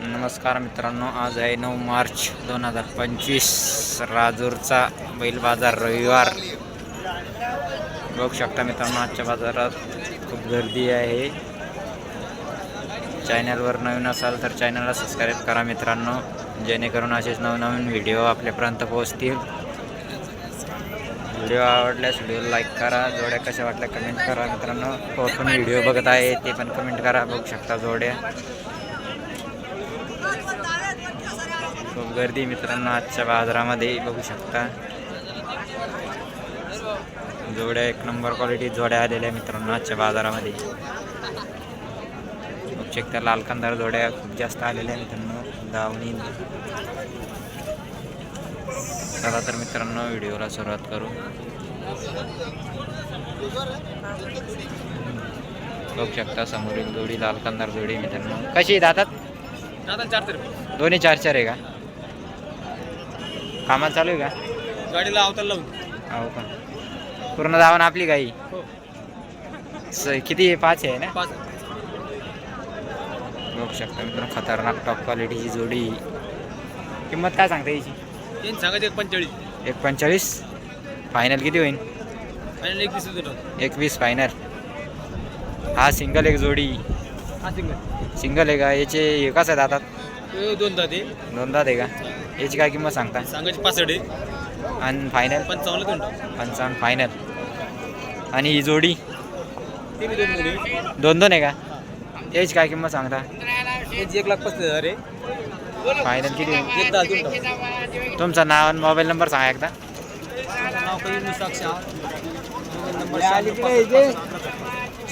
नमस्कार मित्रांनो आज आहे नऊ मार्च दोन हजार पंचवीस. राजूरचा बैल बाजार रविवार. बघू शकता मित्रांनो आजच्या बाजारात खूप गर्दी आहे. चॅनलवर नवीन असाल तर चॅनलला सबस्क्राईब करा मित्रांनो. जेणेकरून असेच नवनवीन व्हिडिओ आपल्यापर्यंत पोहोचतील. व्हिडिओ आवडल्यास व्हिडिओ लाईक करा. जोड्या कशा वाटल्या कमेंट करा मित्रांनो. कोण व्हिडिओ बघत आहे ते पण कमेंट करा. बघू शकता जोड्या. खूप गर्दी मित्रांनो आजच्या बाजारामध्ये बघू शकता. जोड्या एक नंबर क्वालिटी जोड्या आलेल्या मित्रांनो आजच्या बाजारामध्ये. बघू शकता लाल कंदार जोड्या खूप जास्त आलेल्या मित्रांनो. दावणी चला तर मित्रांनो व्हिडिओला सुरुवात करू. बघू शकता समोरील जोडी लाल कंदार जोडी मित्रांनो. कशी दातात? दादा चार तरी. दोन्ही चार चार आहे का? कामाला चालू आहे का? गाडीला अवतार लावून. हो का? पूर्ण धावण आपली गाई हो? स- किती आहे? पाच आहे ना? पाच बघू शकता मित्रांनो खतरनाक टॉप क्वालिटीची जोडी. किंमत काय सांगता याची? सांगायचे एक पंचेचाळीस. एक पंचेचाळीस? फायनल किती होईल आणि एक दिवस देतो एकवीस फायनल हा सिंगल एक जोडी. हा सिंगल सिंगल आहे का? याचे हे कसं आहे दातात ते दोन दाते दोनदा आहे का? याची काय किंमत सांगता सांगायचे आहे आणि फायनल पंचावन्न टाक. पंचावन्न फायनल आणि ही जोडी? ते बी दोन मुली दोन दोन आहे का? याची काय किंमत सांगता? याची एक लाख पस्तीस हजार आहे. फायनल किती? एक दहा टाक. तुमचं नाव आणि मोबाईल नंबर सांगा एकदा. नाव काही नंबर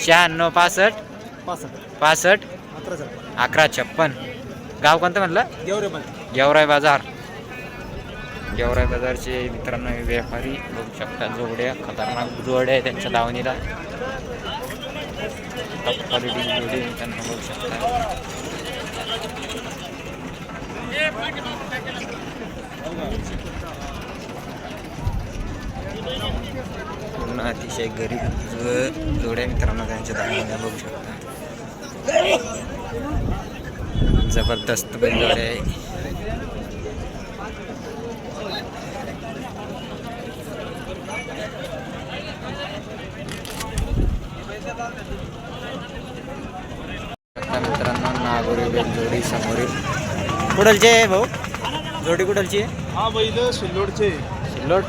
शहाण्णव पासष्ट. पासष्ट. पासष्ट. अकरा छप्पन. गाव कोणतं म्हटलं? गेवरे गेवराई बाजार. गेवराई बाजारचे मित्रांनो हे व्यापारी बघू शकता जोड्या खतरनाक जोड्या आहे त्यांच्या दावणीला. टॉप क्वालिटी जोडी त्यांना बघू शकता. पूर्ण अतिशय गरीब जो- जोड्या मित्रांनो त्यांच्या दावणीला बघू शकता. जबरदस्त बैलजोड्या आहे. मित्रांनो नागोरी बैलजोडी समोरील. कुडलची आहे भाऊ? जोडी कुडलची आहे? हा बैल सिल्लोडचे. सिल्लोड?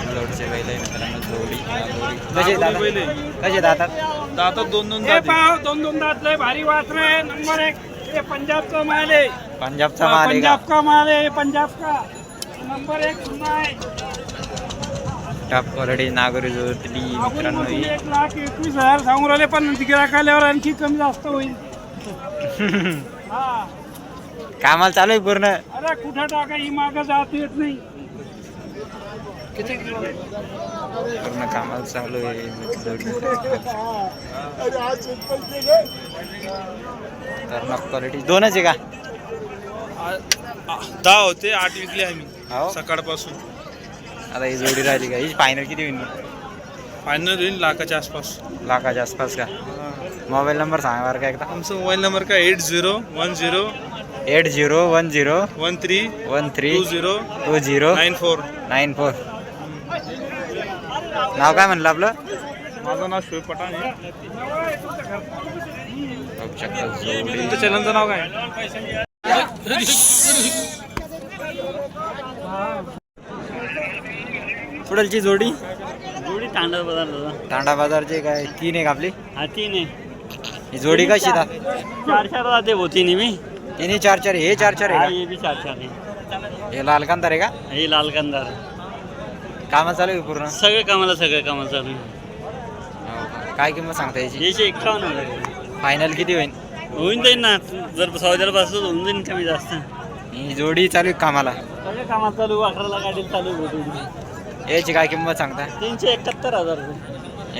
सिल्लोडचे बैल आहे मित्रांनो. कसे दातात कसे दातात दातात दोन दोन हे पाव दोन दोन दात लय भारी वासर आहे नंबर एक हे पंजाबचा माल आहे. पंजाबचा माल आहे पंजाब का माल आहे पंजाब का नंबर एक आहे. टॉप क्वालिटी नागोरी जोडी आपण मित्रांनो. ही एक लाख एकवीस हजार सांगून राहिले पण गिराक आल्यावर आणखी कमी जास्त होईल. हा. कामाला चालू आहे पूर्ण. अरे कुठं टाका ही मागं जात येत नाही. पूर्ण कामाला चालू आहे. जोडी तर क्वालिटी दोनच आहे का? दहा होते आठ विकले आम्ही हो? सकाळपासून. आता ही जोडी राहिली का? ही फायनल किती होईल? फायनल होईल लाखाच्या आसपास. लाखाच्या आसपास का? मोबाईल नंबर सांगा बरं का एकदा. आमचा मोबाईल नंबर का eight zero one zero eight zero one zero one three one three two zero two zero nine four. Nine four. नाव काय म्हणलं आपलं? माझं नाव शोएब पठाण आहे. बघू शकता जोडी तुमच्या चॅनलचं नाव काय? पुढलची जोडी? जोडी तांडव बदल दादा. तांडा बाजारची काय? तीन आहे का आपली? हा तीन आहे. ही जोडी कशी दा चार चार राहते होती नेहमी तिन्ही चार चार. हे चार चार आहे हे बी चार चार आहे. का हे लाल कांतार आहे का? हे लाल कंदार कामा चालू आहे पूर्ण? सगळे कामाला सगळे कामाला चालू आहे. हो का? काय किंमत सांगता याची? याचे एकावन्न हजार फायनल किती होईल? होऊन जाईल ना. जर सौद्याला बसलं तर होऊन जाईल कमी जास्त. ही जोडी चालू आहे कामाला? सगळे कामाला चालू अकराला गाडी चालू होती याची काय किंमत सांगता? तीनशे एकाहत्तर हजार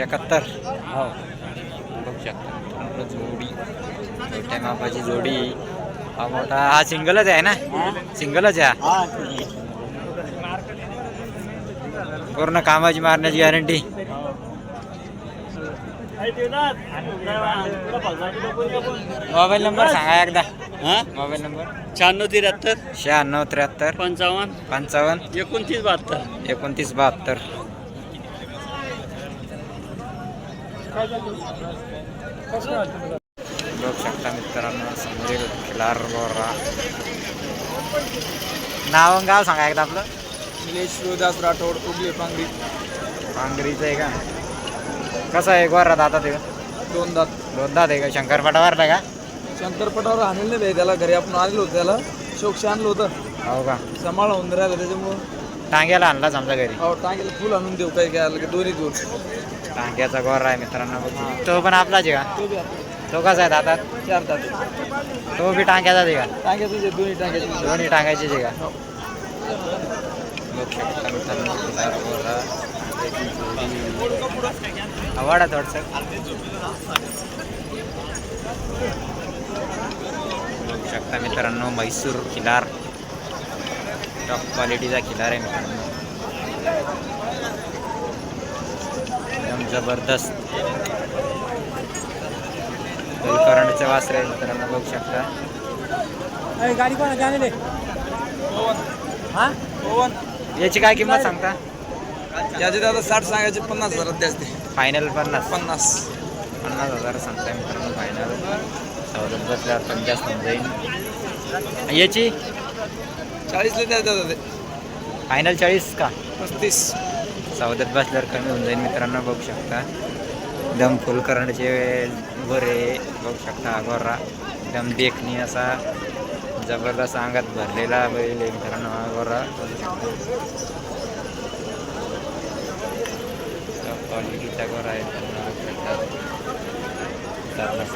एकाहत्तर? हो. बघू शकता पूर्ण जोडी. छोट्या मापाची जोडी. हा मोठा हा सिंगलच आहे ना? सिंगलच आहे हा. हा ठीक आहे पूर्ण कामाची मारण्याची गॅरंटी मोबाईल नंबर सांगा एकदा. हा? Mobile number. शहाण्णव त्र्याहत्तर. शहाण्णव त्र्याहत्तर. पंचावन्न. पंचावन्न. एकोणतीस बहात्तर. एकोणतीस बहात्तर. बघू शकता मित्रांनो समोरील खिलार बोरा. नाव आणि गाव सांगा एकदा आपलं. निलेश शिवदास राठोड उगली पांगरी? पांगरीचं आहे का? कसं आहे गोरा दाता ते? दोन दात. दोन दात आहे का? शंकरपाटावरला का? शंकरपटावर आणलं नाही भाई त्याला घरी आपण आणलं होतं त्याला. शोक्ष आणलं होतं. हो का? सांभाळ होऊन राहिलं त्याच्यामुळं. टांग्याला आणला समजा घरी. हो टांगेला फुल आणून देऊ काही काय आलं की दोन्ही दोन टांग्याचा गोरा आहे मित्रांनो. तो पण आपलाच आहे का? तो बी आपला. तो कसा आहे दातात चार दात. तो बी टांग्याचाच आहे का? टांग्याचं जे दोन्ही टांग्याचे दोन्ही टांगायचे आहे का? बघू शकता मित्रांनो खिलार आवाडा थोडस बघू शकता मित्रांनो म्हैसूर खिलार. टॉप क्वालिटीचा खिलार आहे मित्रांनो. एकदम जबरदस्त. करंटचं वासर आहे मित्रांनो बघू शकता. गाडी कोणा हां हा? याची काय किंमत सांगता? याचे दादा साठ सांगायचे पन्नास हजारात द्यायचे फायनल पन्नास. पन्नास. पन्नास हजार सांगताय मित्रांनो फायनल सवलत बसल्यावर होऊन जाईल. याची? चाळीसला द्यायचे दादा ते फायनल चाळीस का? पस्तीस. सवलत बसल्यावर कमी होऊन जाईल मित्रांनो बघू शकता. एकदम फुल करंटचे गोरे बघू शकता गोरा. एकदम देखणी असा. जबरदस्त अंगात भरलेला बैल आहे मित्रांनो हा गोरा बघू शकता क्वालिटीचा गोरा आहे मित्रांनो बघू शकता जबरदस्त.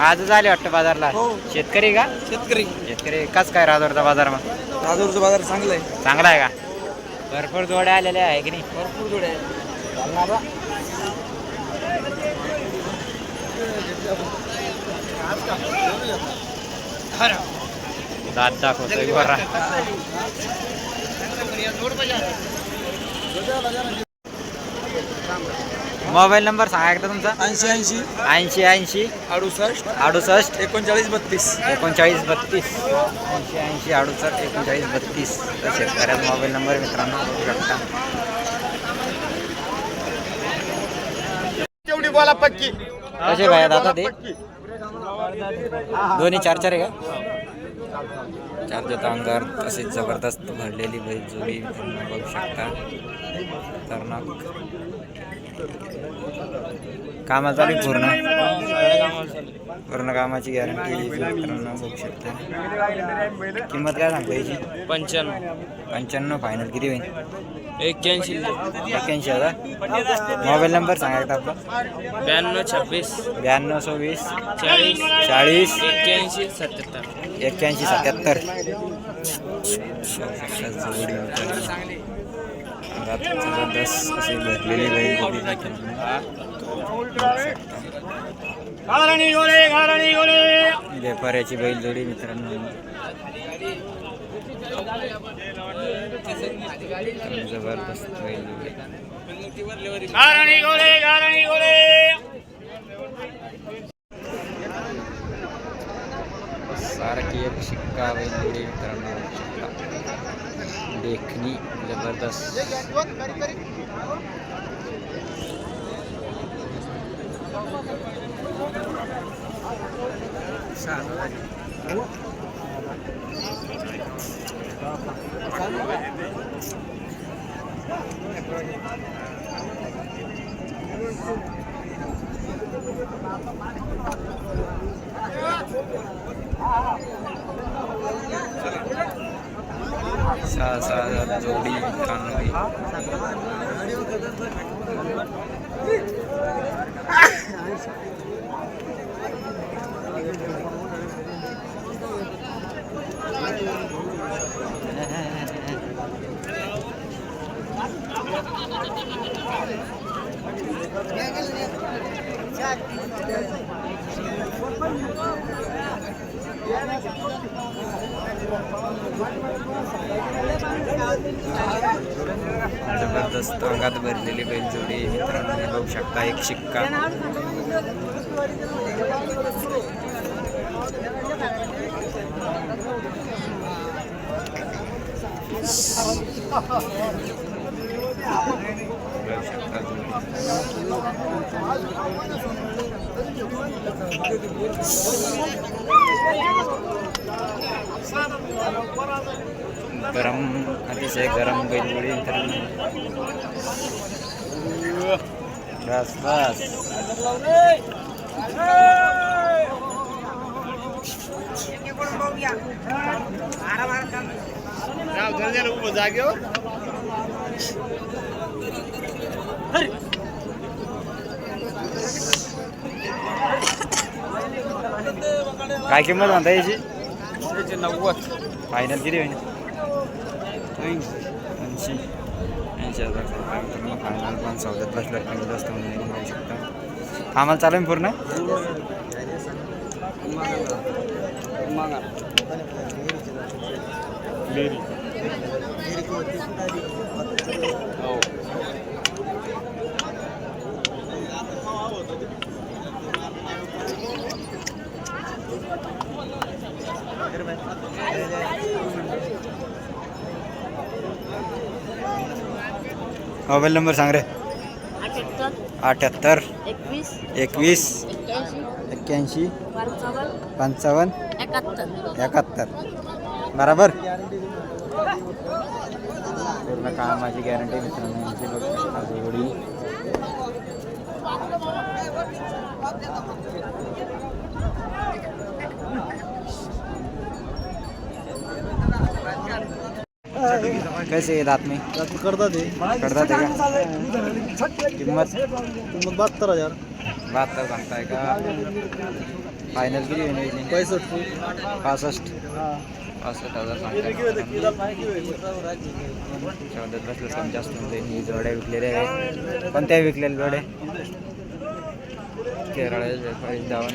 आजच आले वाटतं बाजारला? शेतकरी का? शेतकरी. शेतकरी. काच काय राजवरचा बाजार मग? राजूरचं बाजार चांगलं आहे चांगला आहे का? भरपूर जोड्या आलेल्या आहे की नाही? भरपूर जोडे आहे दात दाखवतोय बरा. मोबाईल नंबर सांगा एकदा तुमचा. ऐंशी ऐंशी. ऐंशी ऐंशी. अडुसष्ट. अडुसष्ट. एकोणचाळीस बत्तीस. एकोणचाळीस बत्तीस. ऐंशी ऐंशी अडुसष्ट एकोणचाळीस बत्तीस. तर शेतकऱ्याचा मोबाईल नंबर मित्रांनो बघू शकता कसे भाई आता ते? दोन्ही चार चार आहे का? चारच्या अंगावर तशीच जबरदस्त भरलेली बैल जोडी बघू शकता. खतरनाक. कामाला चालू पूर्ण पूर्ण कामाची गॅरंटी बघू शकता. किंमत काय सांगता याची? पंच्याण्णव. पंच्याण्णव फायनल किती होईल? एक्क्याऐंशी. एक्क्याऐंशी हजार. मोबाईल नंबर सांगा एकदा आपला. ब्याण्णव छब्बीस. ब्याण्णव सव्वीस. चाळीस. चाळीस. एक्क्याऐंशी सत्याहत्तर. एक्क्याऐंशी सत्याहत्तर. जबरदस्त अशी भरलेली बैल व्यापाऱ्याची बैल जोडी मित्रांनो. जबरदस्त बैल सारखी एक शिक्का बैल जोडी मित्रांनो. बघू शकता देखणी जबरदस्त सहा सहा हजार जोडी मित्रांनो ही. जबरदस्त अंगात भरलेली बैलजोडी मित्रांनो बघू शकता एक शिक्का. गरम अतिशय गरम बैलजोडी मित्रांनो बस જલ્દી ઉભો જાગ્યો काय किंमत म्हणता याची? नव्वद. फायनल किती ऐंशी. ऐंशी. हजार. फायनल पण चौदा लाख म्हणून आम्हाला चालू आहे पूर्ण? मोबाईल नंबर सांग रे. अठ्याहत्तर एकवीस एकवीस एक्क्याऐंशी पंचावन्न एकाहत्तर. बराबर? पूर्ण कामाची गॅरंटी मित्रांनो यांची बघू शकता जोडी. कैसे आत में? करतात आहे का किंमत किंमत बहात्तर हजार। बहात्तर सांगताय का फायनल किती? पैसष्ट। पासष्ट पासष्ट हजार सांगताय बसलं कमी जास्त म्हणजे ही जोड्या विकलेल्या आहे कोणत्या विकलेल्या जोड्या? केरळ धावून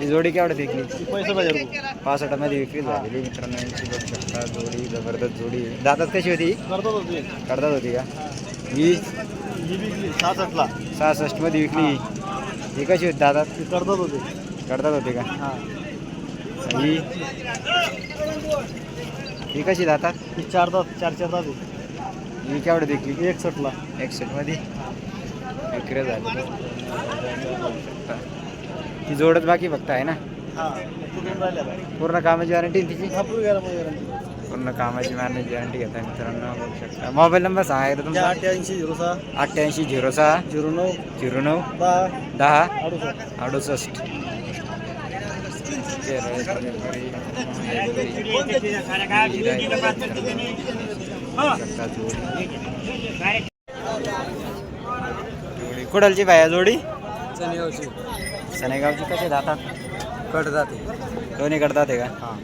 ही जोडी केवढ्यात विकली? हजार रुपये पासष्टमध्ये विक्री झालेली मित्रांनो यांची बघू शकता जोडी जबरदस्त जोडी दातात कशी होती? करतात होते. करतात होती का? ही ही विकली सहासष्टला. सहासष्टमध्ये विकली. ही. कशी होती दातात ती करतात होते. करतात होती का? हां. ही? ही कशी दातात? ती चार तास चार चार तास ही केवढ्यात विकली? एकसष्टला. एकसष्टमध्ये? विक्री झाली ती जोडच बाकी फक्त आहे ना? हां? पूर्ण कामाची गॅरंटी तिची? पूर्ण कामाची मारण्याची गॅरंटी घेताय मित्रांनो बघू शकता. मोबाईल नंबर सांगा एकदा तुमचा? अठ्ठ्याऐंशी झिरो सहा. अठ्ठ्याऐंशी झिरो सहा. झिरो नऊ. झिरो नऊ. दहा. दहा. अडुसष्ट. जोडी. कुडालची बाया जोडी? चनेगावची सनेगावची कसे जातात? कट जाते. दोन्ही करतात आहे का? हां.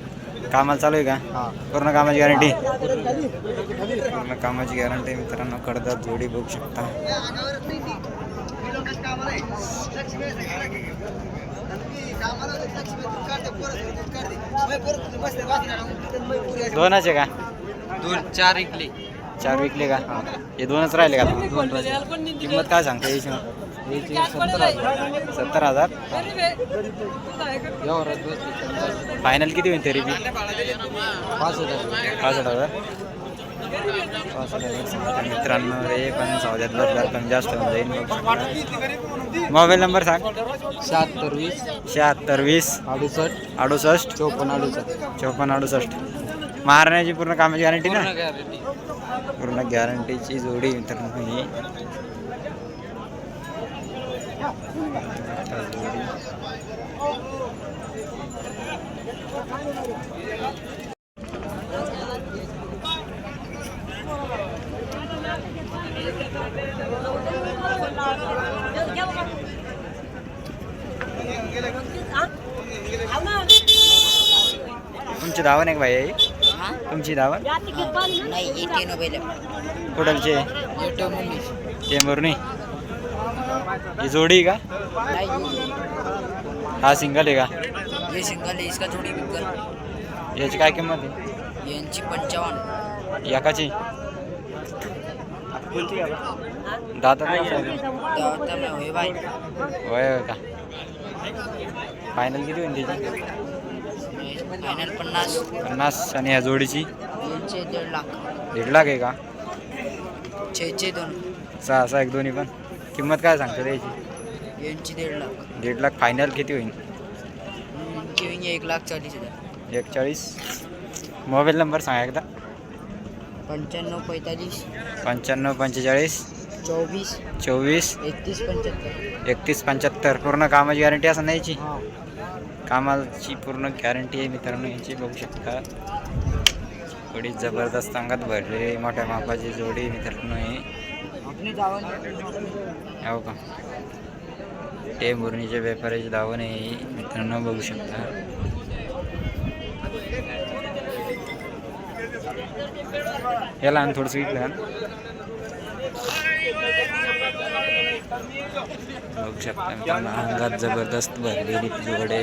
कामाला चालू आहे का? हां. पूर्ण कामाची गॅरंटी पूर्ण कामाची गॅरंटी मित्रांनो. कडदात जोडी बघू शकता. दोनच आहे का? दोन चार इकली चार विकले का? हे दोनच राहिले का? दोन किंमत काय सांगता याची सत्तर हजार. फायनल किती होईल तरी बी? पाच हजार. पासष्ट हजार. हजार. मित्रांनो रे पण सौद्यात बदलाल पण जास्त होऊन जाईल. मोबाईल नंबर सांग. शहात्तर वीस. शहात्तर वीस. अडुसष्ट. अडुसष्ट. चौपन्न अडुसष्ट. चौपन्न अडुसष्ट. मारण्याची पूर्ण कामाची गॅरंटी ना? पूर्ण गॅरंटीची जोडी मित्रांनो ही. तुमची धावण आहे का भाई आई? तुमची धावण? नाही येते ना पहिले कुठलचे? चेंबूरनी? ही जोडी का? हा सिंगल आहे का? ये सिंगल है इसका जोड़ी बिकल याची काय किंमत आहे यांची पंचावन्न एकाची दादा दवाखाना होय बाय वय का? फायनल किती होईल त्याची फायनल पन्नास। पन्नास आणि या जोडीची? यांचे दीड लाख। दीड लाख आहे का? छेचे दोन। सहा सहा एक दोन्ही पण? किंमत काय सांगतो त्याची? यांची दीड लाख. दीड लाख फायनल किती होईल? एक लाख चाळीस हजार. एक चाळीस. मोबाईल नंबर सांगा एकदा. पंच्याण्णव पैंतालीस. पंच्याण्णव पंचेचाळीस. चोवीस. चोवीस. एकतीस पंच्याहत्तर. एकतीस पंच्याहत्तर. पूर्ण कामाची गॅरंटी असं नाही याची? हां. कामाची पूर्ण गॅरंटी आहे मित्रांनो यांची बघू शकता. थोडी जबरदस्त अंगात भरलेली मोठ्या मापाची जोडी मित्रांनो हे. हो का? ते मुरणीच्या व्यापाऱ्याची दावण आहे मित्रांनो बघू शकता. याला आणि थोडंसं इकडं बघू शकता मित्रांनो अंगात जबरदस्त भरलेली जोडे